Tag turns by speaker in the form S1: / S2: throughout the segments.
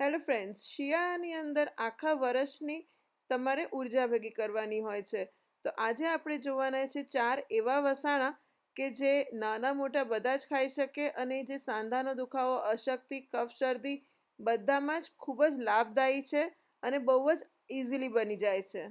S1: Hello friends, શિયાળાની અંદર આખા વર્ષની તમારે ઊર્જા ભેગી કરવાની હોય છે. તો આજે આપણે જોવાના છે ચાર એવા વસાણા કે જે નાના મોટા બધા જ ખાઈ શકે અને જે સાંધાનો દુખાવો, અશક્તિ, કફ, શરદી બધામાં જ ખૂબ જ લાભદાયી છે અને બહુ જ ઇઝીલી બની જાય છે.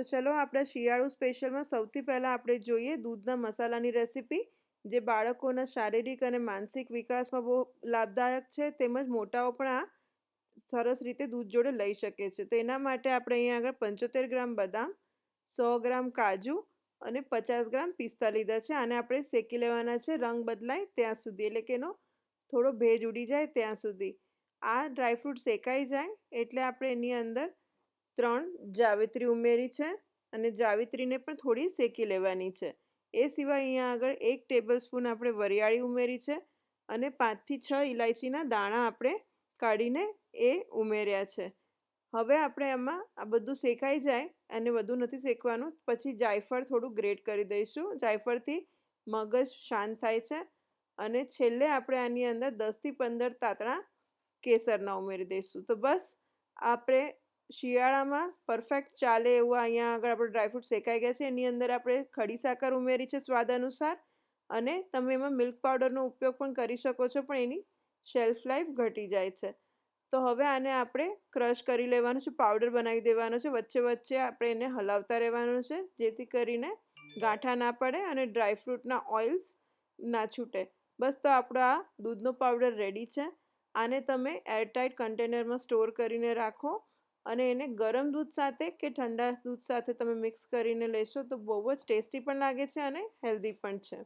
S1: તો ચલો આપણા શિયાળુ સ્પેશિયલમાં સૌથી પહેલાં આપણે જોઈએ દૂધના મસાલાની રેસીપી, જે બાળકોના શારીરિક અને માનસિક વિકાસમાં બહુ લાભદાયક છે, તેમજ મોટાઓ પણ આ સરસ રીતે દૂધ જોડે લઈ શકે છે. તો એના માટે આપણે અહીંયા આગળ પંચોતેર ગ્રામ બદામ, સો ગ્રામ કાજુ અને પચાસ ગ્રામ પિસ્તા લીધા છે. આને આપણે શેકી લેવાના છે, રંગ બદલાય ત્યાં સુધી. એટલે કે એનો થોડો ભેજ ઉડી જાય ત્યાં સુધી. આ ડ્રાયફ્રૂટ શેકાઈ જાય એટલે આપણે એની અંદર ત્રણ જાવેત્રી ઉમેરી છે અને જાવિત્રીને પણ થોડી શેકી લેવાની છે. એ સિવાય અહીંયા આગળ એક ટેબલ સ્પૂન આપણે વરિયાળી ઉમેરી છે અને પાંચથી છ ઇલાયચીના દાણા આપણે કાઢીને એ ઉમેર્યા છે. હવે આપણે એમાં આ બધું શેકાઈ જાય અને વધુ નથી શેકવાનું, પછી જાયફળ થોડું ગ્રેટ કરી દઈશું. જાયફળથી મગજ શાંત થાય છે અને છેલ્લે આપણે આની અંદર દસથી પંદર તાતણા કેસરના ઉમેરી દઈશું. તો બસ, આપણે શિયાળામાં પરફેક્ટ ચાલે એવું અહીંયા આગળ આપણે ડ્રાયફ્રૂટ શેકાઈ ગયા છે. એની અંદર આપણે ખડી સાકર ઉમેરી છે સ્વાદ અનુસાર અને તમે એમાં મિલ્ક પાવડરનો ઉપયોગ પણ કરી શકો છો, પણ એની શેલ્ફ લાઈફ ઘટી જાય છે. તો હવે આને આપણે ક્રશ કરી લેવાનું છે પાવડર બનાવી દેવાનો છે. વચ્ચે વચ્ચે આપણે એને હલાવતા રહેવાનું છે, જેથી કરીને ગાંઠા ના પડે અને ડ્રાયફ્રૂટના ઓઇલ્સ ના છૂટે. બસ તો આપણો આ દૂધનો પાવડર રેડી છે. આને તમે એરટાઇટ કન્ટેનરમાં સ્ટોર કરીને રાખો. અને એને ગરમ દૂધ સાથે કે ઠંડા દૂધ સાથે તમે મિક્સ કરીને લેશો તો બહુ જ ટેસ્ટી પણ લાગે છે અને હેલ્ધી પણ છે.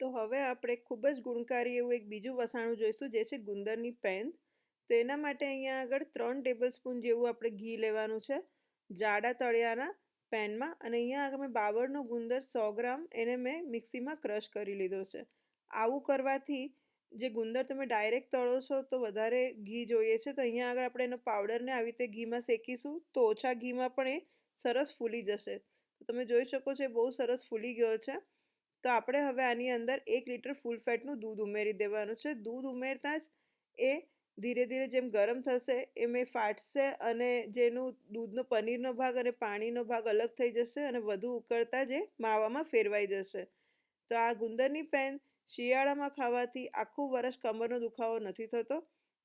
S1: તો હવે આપણે ખૂબ જ ગુણકારી એવું એક બીજું વસાણું જોઈશું જે છે ગુંદરની પેન તો એના માટે અહીંયા આગળ ત્રણ ટેબલ સ્પૂન જેવું આપણે ઘી લેવાનું છે, જાડા તળિયાના પેનમાં અને અહીંયા આગળ મેં બાવળનો ગુંદર સો ગ્રામ એને મેં મિક્સીમાં ક્રશ કરી લીધો છે. આવું કરવાથી જે ગુંદર તમે ડાયરેક્ટ તળો છો તો વધારે ઘી જોઈએ છે. તો અહીંયા આગળ આપણે એનો પાવડરને આવી રીતે ઘીમાં શેકીશું તો ઓછા ઘીમાં પણ એ સરસ ફૂલી જશે. તો તમે જોઈ શકો છો એ બહુ સરસ ફૂલી ગયો છે. તો આપણે હવે આની અંદર એક લીટર ફૂલ ફેટનું દૂધ ઉમેરી દેવાનું છે. દૂધ ઉમેરતા જ એ ધીરે ધીરે જેમ ગરમ થશે એમ એ ફાટશે અને જેનું દૂધનો પનીરનો ભાગ અને પાણીનો ભાગ અલગ થઈ જશે અને વધુ ઉકળતા જ એ માવામાં ફેરવાઈ જશે. તો આ ગુંદરની પેન શિયાળામાં ખાવાથી આખું વરસ કમરનો દુખાવો નથી થતો.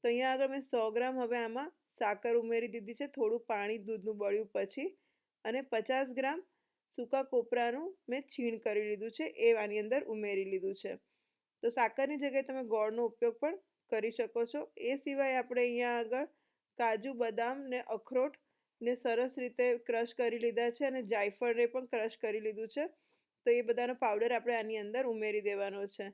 S1: તો અહીંયા આગળ મેં સો ગ્રામ હવે આમાં સાકર ઉમેરી દીધી છે થોડું પાણી દૂધનું બળ્યું પછી. અને પચાસ ગ્રામ સૂકા કોપરાનું મેં છીણ કરી લીધું છે, એ આની અંદર ઉમેરી લીધું છે. તો સાકરની જગ્યાએ તમે ગોળનો ઉપયોગ પણ કરી શકો છો. એ સિવાય આપણે અહીંયા આગળ કાજુ, બદામ ને અખરોટ ને સરસ રીતે ક્રશ કરી લીધા છે અને જાયફળને પણ ક્રશ કરી લીધું છે. તો એ બધાનો પાવડર આપણે આની અંદર ઉમેરી દેવાનો છે.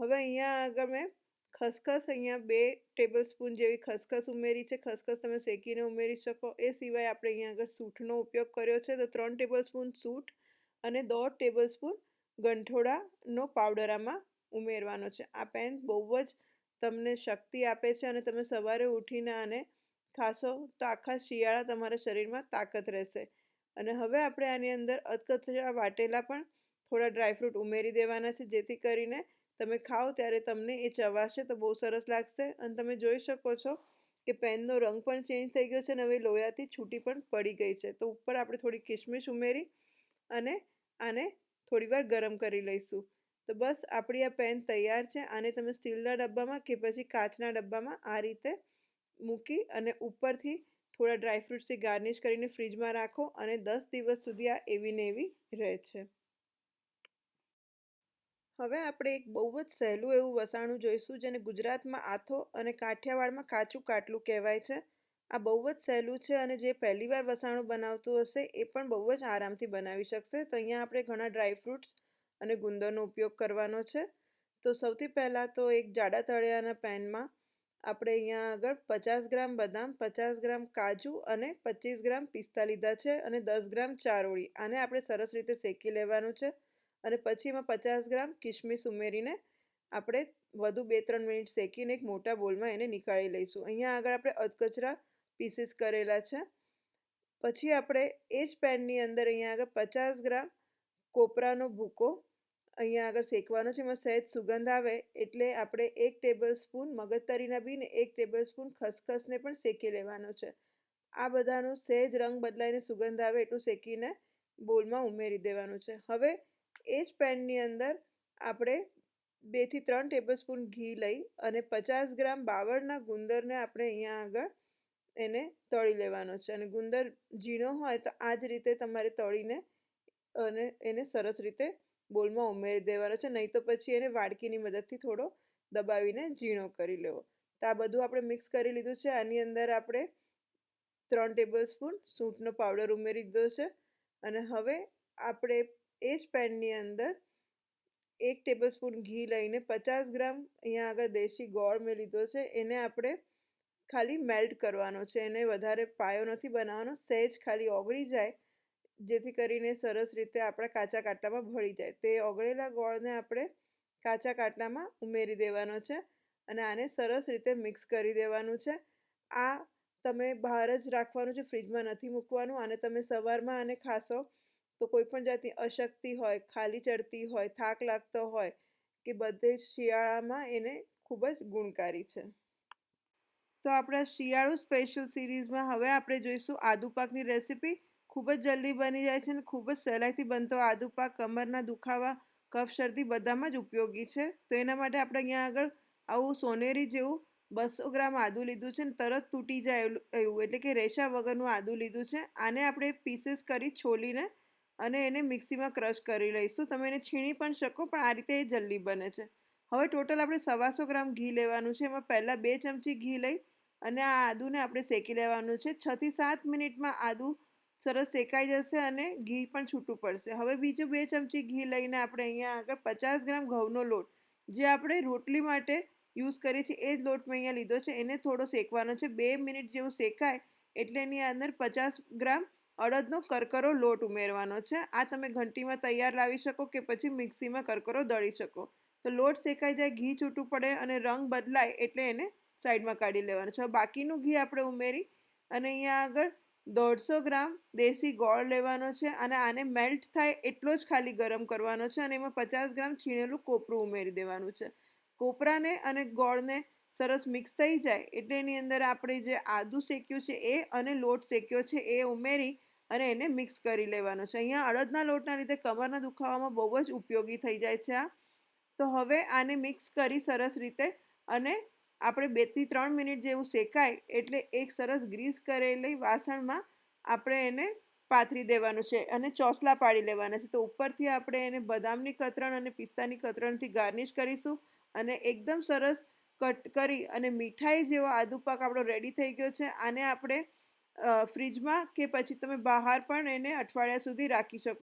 S1: હવે અહીંયા આગળ મેં ખસખસ અહીંયા બે ટેબલ સ્પૂન જેવી ખસખસ ઉમેરી છે. ખસખસ તમે શેકીને ઉમેરી શકો. એ સિવાય આપણે અહીંયા આગળ સૂંઠનો ઉપયોગ કર્યો છે. તો ત્રણ ટેબલ સ્પૂન સૂંઠ અને દોઢ ટેબલ સ્પૂન ગંઠોડાનો પાવડર આમાં ઉમેરવાનો છે. આ પેન બહુ જ તમને શક્તિ આપે છે અને તમે સવારે ઉઠીને આને ખાશો તો આખા શિયાળા તમારા શરીરમાં તાકાત રહેશે. અને હવે આપણે આની અંદર અધકચરા વાટેલા પણ થોડા ડ્રાયફ્રૂટ ઉમેરી દેવાના છે, જેથી કરીને તમે ખાઓ ત્યારે તમને એ ચવાશે તો બહુ સરસ લાગશે. અને તમે જોઈ શકો છો કે પેનનો રંગ પણ ચેન્જ થઈ ગયો છે અને હવે લોયાથી છૂટી પણ પડી ગઈ છે. તો ઉપર આપણે થોડી કિશમિશ ઉમેરી અને આને થોડીવાર ગરમ કરી લઈશું. તો બસ આપણી આ પેન તૈયાર છે. આને તમે સ્ટીલના ડબ્બામાં કે પછી કાચના ડબ્બામાં આ રીતે મૂકી અને ઉપરથી થોડા ડ્રાયફ્રૂટ્સથી ગાર્નિશ કરીને ફ્રીજમાં રાખો અને દસ દિવસ સુધી આ એવી ને એવી રહે છે. હવે આપણે એક બહુ જ સહેલું એવું વસાણું જોઈશું, જેને ગુજરાતમાં આથો અને કાઠિયાવાડમાં કાચું કાટલું કહેવાય છે. આ બહુ જ સહેલું છે અને જે પહેલીવાર વસાણું બનાવતું હશે, એ પણ બહુ જ આરામથી બનાવી શકશે. તો અહીંયા આપણે ઘણા ડ્રાયફ્રૂટ્સ અને ગુંદરનો ઉપયોગ કરવાનો છે. તો સૌથી પહેલાં તો એક જાડા તળિયાના પેનમાં આપણે અહીંયા આગળ પચાસ ગ્રામ બદામ, પચાસ ગ્રામ કાજુ અને પચીસ ગ્રામ પિસ્તા લીધા છે અને દસ ગ્રામ ચારોળી. આને આપણે સરસ રીતે શેકી લેવાનું છે. અને પછી એમાં પચાસ ગ્રામ કિશમિશ ઉમેરીને આપણે વધુ બે ત્રણ મિનિટ શેકીને એક મોટા બોલમાં એને નીકાળી લઈશું. અહીંયા આગળ આપણે અધકચરા પીસીસ કરેલા છે. પછી આપણે એ જ પેનની અંદર અહીંયા આગળ પચાસ ગ્રામ કોપરાનો ભૂકો અહીંયા આગળ શેકવાનો છે. એમાં સહેજ સુગંધ આવે એટલે આપણે એક ટેબલ સ્પૂન મગજતરીના બીને એક ટેબલ સ્પૂન ખસખસને પણ શેકી લેવાનો છે. આ બધાનો સહેજ રંગ બદલાઈને સુગંધ આવે એટલું શેકીને બોલમાં ઉમેરી દેવાનું છે. હવે એ જ પેનની અંદર આપણે બેથી ત્રણ ટેબલ સ્પૂન ઘી લઈ અને પચાસ ગ્રામ બાવળના ગુંદરને આપણે અહીંયા આગળ એને તળી લેવાનો છે. અને ગુંદર ઝીણો હોય તો આ જ રીતે તમારે તળીને અને એને સરસ રીતે બોલમાં ઉમેરી દેવાનો છે. નહીં તો પછી એને વાડકીની મદદથી થોડો દબાવીને ઝીણો કરી લેવો. તો આ બધું આપણે મિક્સ કરી લીધું છે. આની અંદર આપણે ત્રણ ટેબલ સ્પૂન સૂંઠનો પાવડર ઉમેરી દીધો છે. અને હવે આપણે એ જ પેનની અંદર એક ટેબલ સ્પૂન ઘી લઈને પચાસ ગ્રામ અહીંયા આગળ દેશી ગોળ મેં લીધો છે. એને આપણે ખાલી મેલ્ટ કરવાનો છે. એને વધારે પાયો નથી બનાવવાનો. સહેજ ખાલી ઓગળી જાય, જેથી કરીને સરસ રીતે આપણા કાચા કાટલામાં ભળી જાય. તે ઓગળેલા ગોળને આપણે કાચા કાટલામાં ઉમેરી દેવાનો છે અને આને સરસ રીતે મિક્સ કરી દેવાનું છે. આ તમે બહાર જ રાખવાનું છે ફ્રીજમાં નથી મૂકવાનું. અને તમે સવારમાં આને ખાશો તો કોઈ પણ જાતની અશક્તિ હોય, ખાલી ચડતી હોય, થાક લાગતો હોય કે બધે શિયાળામાં એને ખૂબ જ ગુણકારી છે. તો આપણા શિયાળુ સ્પેશિયલ સિરીઝમાં હવે આપણે જોઈશું આદુ પાકની રેસીપી ખૂબ જ જલ્દી બની જાય છે અને ખૂબ જ સહેલાઈથી બનતો આદુ પાક. કમરના દુખાવા, કફ, શરદી બધામાં જ ઉપયોગી છે. તો એના માટે આપણે અહીંયા આગળ આવું સોનેરી જેવું બસો ગ્રામ આદું લીધું છે ને તરત તૂટી જાય એવું એટલે કે રેશા વગરનું આદું લીધું છે. આને આપણે પીસીસ કરી છોલીને અને એને મિક્સીમાં ક્રશ કરી લઈશું. તમે એને છીણી પણ શકો, પણ આ રીતે એ જલ્દી બને છે. હવે ટોટલ આપણે સવાસો ગ્રામ ઘી લેવાનું છે. એમાં પહેલાં બે ચમચી ઘી લઈ અને આ આદુને આપણે શેકી લેવાનું છે. છથી સાત મિનિટમાં આદું સરસ શેકાઈ જશે અને ઘી પણ છૂટું પડશે. હવે બીજું બે ચમચી ઘી લઈને આપણે અહીંયા આગળ પચાસ ગ્રામ ઘઉંનો લોટ, જે આપણે રોટલી માટે યુઝ કરીએ છીએ, એ જ લોટ મેં અહીંયા લીધો છે. એને થોડો શેકવાનો છે. બે મિનિટ જેવું શેકાય એટલે એની અંદર પચાસ ગ્રામ અડદનો કરકરો લોટ ઉમેરવાનો છે. આ તમે ઘંટીમાં તૈયાર લાવી શકો કે પછી મિક્સીમાં કરકરો દળી શકો. તો લોટ શેકાઈ જાય, ઘી છૂટું પડે અને રંગ બદલાય એટલે એને સાઈડમાં કાઢી લેવાનું છે. બાકીનું ઘી આપણે ઉમેરી અને અહીંયા આગળ દોઢસો ગ્રામ દેશી ગોળ લેવાનો છે અને આને મેલ્ટ થાય એટલો જ ખાલી ગરમ કરવાનો છે અને એમાં પચાસ ગ્રામ છીણેલું કોપરું ઉમેરી દેવાનું છે. કોપરાને અને ગોળને સરસ મિક્સ થઈ જાય એટલે એની અંદર આપણે જે આદું શેક્યું છે એ અને લોટ શેક્યો છે એ ઉમેરી અને એને મિક્સ કરી લેવાનો છે. અહીંયા અડદના લોટના લીધે કમરના દુખાવામાં બહુ જ ઉપયોગી થઈ જાય છે આ. તો હવે આને મિક્સ કરી સરસ રીતે અને આપણે બેથી ત્રણ મિનિટ જેવું શેકાય એટલે એક સરસ ગ્રીસ કરેલી વાસણમાં આપણે એને પાથરી દેવાનું છે અને ચોસલા પાડી લેવાના છે. તો ઉપરથી આપણે એને બદામની કતરણ અને પિસ્તાની કતરણથી ગાર્નિશ કરીશું અને એકદમ સરસ કટ કરી અને મીઠાઈ જેવો આદુ પાક આપણો રેડી થઈ ગયો છે. આને આપણે ફ્રીજમાં કે પછી તમે બહાર પણ એને અઠવાડિયા સુધી રાખી શકો.